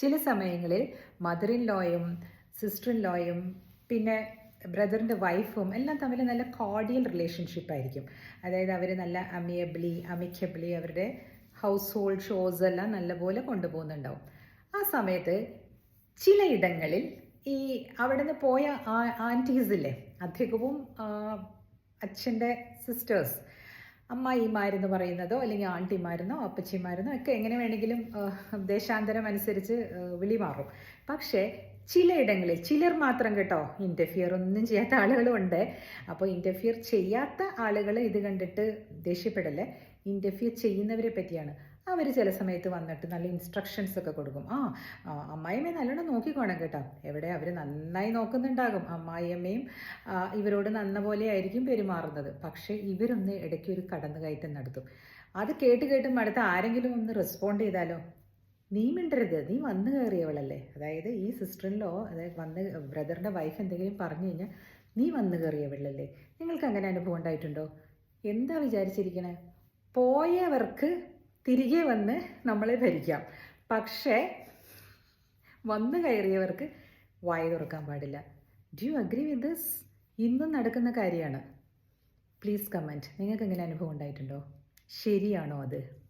ചില സമയങ്ങളിൽ മദറിൻ ലോയും sister in ലോയും പിന്നെ ബ്രദറിന്റെ വൈഫും എല്ലാം തമ്മിൽ നല്ല കോഡിയൽ റിലേഷൻഷിപ്പ് ആയിരിക്കും. അതായത് അവർ നല്ല അമിയബിളി അമിക്കബിളി അവരുടെ ഹൗസ് ഹോൾഡ് ഷോസ് എല്ലാം നല്ലപോലെ കൊണ്ടുപോകുന്നുണ്ടാവും. ആ സമയത്ത് ചിലയിടങ്ങളിൽ ഈ അവിടെ നിന്ന് പോയ ആന്റീസ് ഇല്ലേ അധികവും അച്ഛന്റെ സിസ്റ്റേഴ്സ് അമ്മായിമാരെന്ന് പറയുന്നതോ അല്ലെങ്കിൽ ആണ്ടിമാരെന്നോ അപ്പച്ചിമാരെന്നോ ഒക്കെ എങ്ങനെ വേണമെങ്കിലും ദേശാന്തരം അനുസരിച്ച് വിളി മാറും പക്ഷേ ചിലയിടങ്ങളിൽ ചിലർ മാത്രം കേട്ടോ ഇന്റർഫിയർ ഒന്നും ചെയ്യാത്ത ആളുകളും ഉണ്ട് അപ്പോൾ ഇന്റർഫിയർ ചെയ്യാത്ത ആളുകൾ ഇത് കണ്ടിട്ട് ദേഷ്യപ്പെടല്ലേ? ഇന്റർഫിയർ ചെയ്യുന്നവരെ പറ്റിയാണ്. അവർ ചില സമയത്ത് വന്നിട്ട് നല്ല ഇൻസ്ട്രക്ഷൻസ് ഒക്കെ കൊടുക്കും. ആ അമ്മായിയമ്മയെ നല്ലോണം നോക്കിക്കോണം കേട്ടോ. എവിടെ അവർ നന്നായി നോക്കുന്നുണ്ടാകും. അമ്മായിയമ്മയും ഇവരോട് നന്ന പോലെ ആയിരിക്കും പെരുമാറുന്നത്. പക്ഷേ ഇവരൊന്ന് ഇടയ്ക്ക് ഒരു കടന്നു കടന്നുകയറ്റം നടത്തും. അത് കേട്ട് കേട്ട് അടുത്ത് ആരെങ്കിലും ഒന്ന് റെസ്പോണ്ട് ചെയ്താലോ? നീ മിണ്ടരുത്. നീ വന്നു കയറിയവളല്ലേ. അതായത് ഈ സിസ്റ്ററിലോ അതായത് വന്ന് ബ്രദറിന്റെ വൈഫ് എന്തെങ്കിലും പറഞ്ഞു കഴിഞ്ഞാൽ നീ വന്നു കയറിയവളല്ലേ. നിങ്ങൾക്ക് അങ്ങനെ അനുഭവം ഉണ്ടായിട്ടുണ്ടോ? എന്താ വിചാരിച്ചിരിക്കണേ? പോയവർക്ക് തിരികെ വന്ന് നമ്മളെ ഭരിക്കാം. പക്ഷേ വന്നു കയറിയവർക്ക് വായ തുറക്കാൻ പാടില്ല. Do you agree with this ഇന്നും നടക്കുന്ന കാര്യമാണ്. പ്ലീസ് കമന്റ് നിങ്ങൾക്ക് എങ്ങനെ അനുഭവം ഉണ്ടായിട്ടുണ്ടോ? ശരിയാണോ അത്?